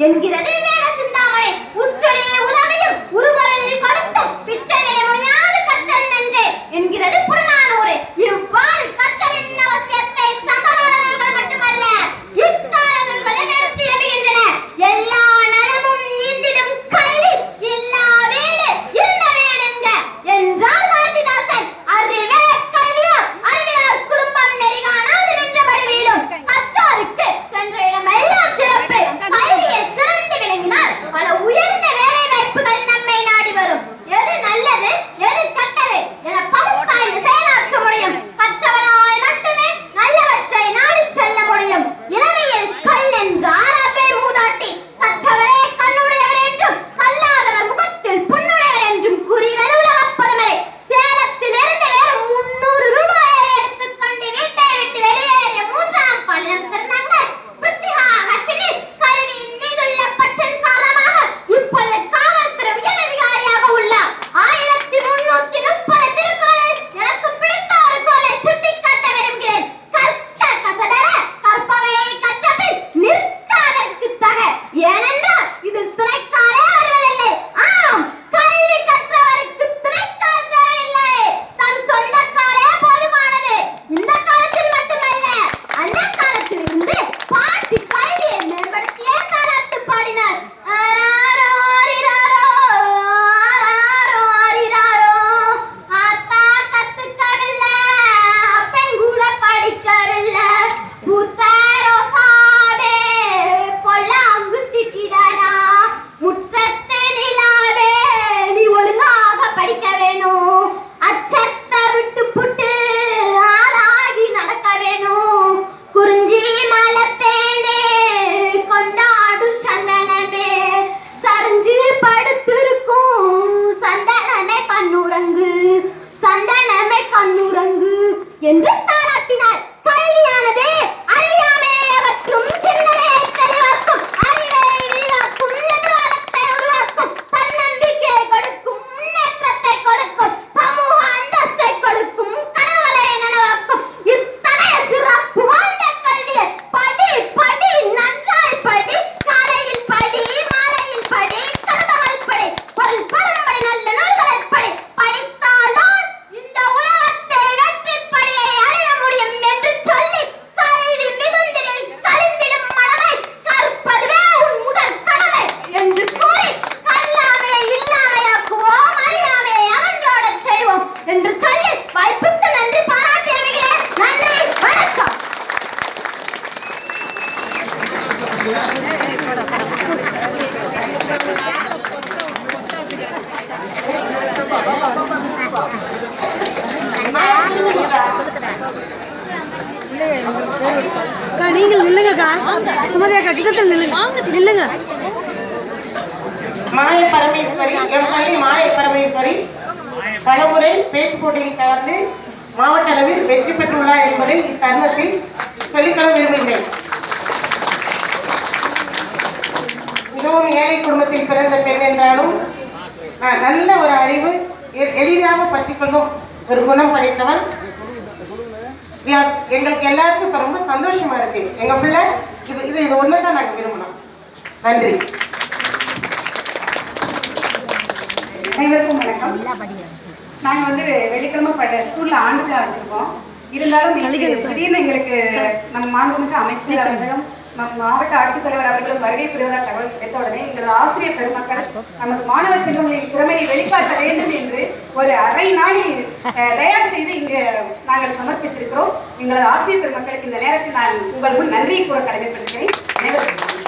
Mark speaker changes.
Speaker 1: Yo no quiero de என்று அக்கா நீங்கள் நில்லுங்கக்கா சுமதி அக்கா கிட்டத்தில் நில்லுங்க. நில்லுங்க.
Speaker 2: மாய பரமேஸ்வரி எம் பள்ளி மாய பரமேஸ்வரி பலமுறை பேச்சு போட்டியில் கலந்து மாவட்ட அளவில் வெற்றி பெற்றுள்ளார் என்பதை இத்தருணத்தில் சொல்லிக்கொள்ள விரும்புகிறேன். மிகவும் ஏழை குடும்பத்தில் பிறந்த பெண் என்றாலும் ஆஹ், நல்ல ஒரு அறிவு எளிதாக பற்றிக்கொள்ளும் ஒரு குணம் படைத்தவன் வியாஸ் எங்களுக்கு எல்லாருக்கும் இப்போ ரொம்ப சந்தோஷமா இருக்கு. எங்க பிள்ளை இது இது இது ஒன்று தான் நாங்கள் விரும்பினோம் நன்றி.
Speaker 3: அனைவருக்கும் வணக்கம். நாங்கள் வந்து வெள்ளிக்கிழமை ப ஸ்கூலில் ஆண்டு விழா வச்சுருக்கோம். இருந்தாலும் திடீர்னு எங்களுக்கு நம்ம மாண்புமிகு அமைச்சர் அவர்களும் நம் மாவட்ட ஆட்சித்தலைவர் அவர்களும் வருகை புரிவதாக தகவல் கிடைத்த உடனே ஆசிரியர் பெருமக்கள் நமது மாணவ செல்வங்களின் திறமையை வெளிக்காட்ட வேண்டும் என்று ஒரு அரை நாளில் தயார் செய்து இங்கு நாங்கள் சமர்ப்பித்திருக்கிறோம். எங்களது ஆசிரியர் பெருமக்களுக்கு இந்த நேரத்தில் நான் உங்கள் முன் நன்றியை கூட கடமைப்பட்டிருக்கிறேன்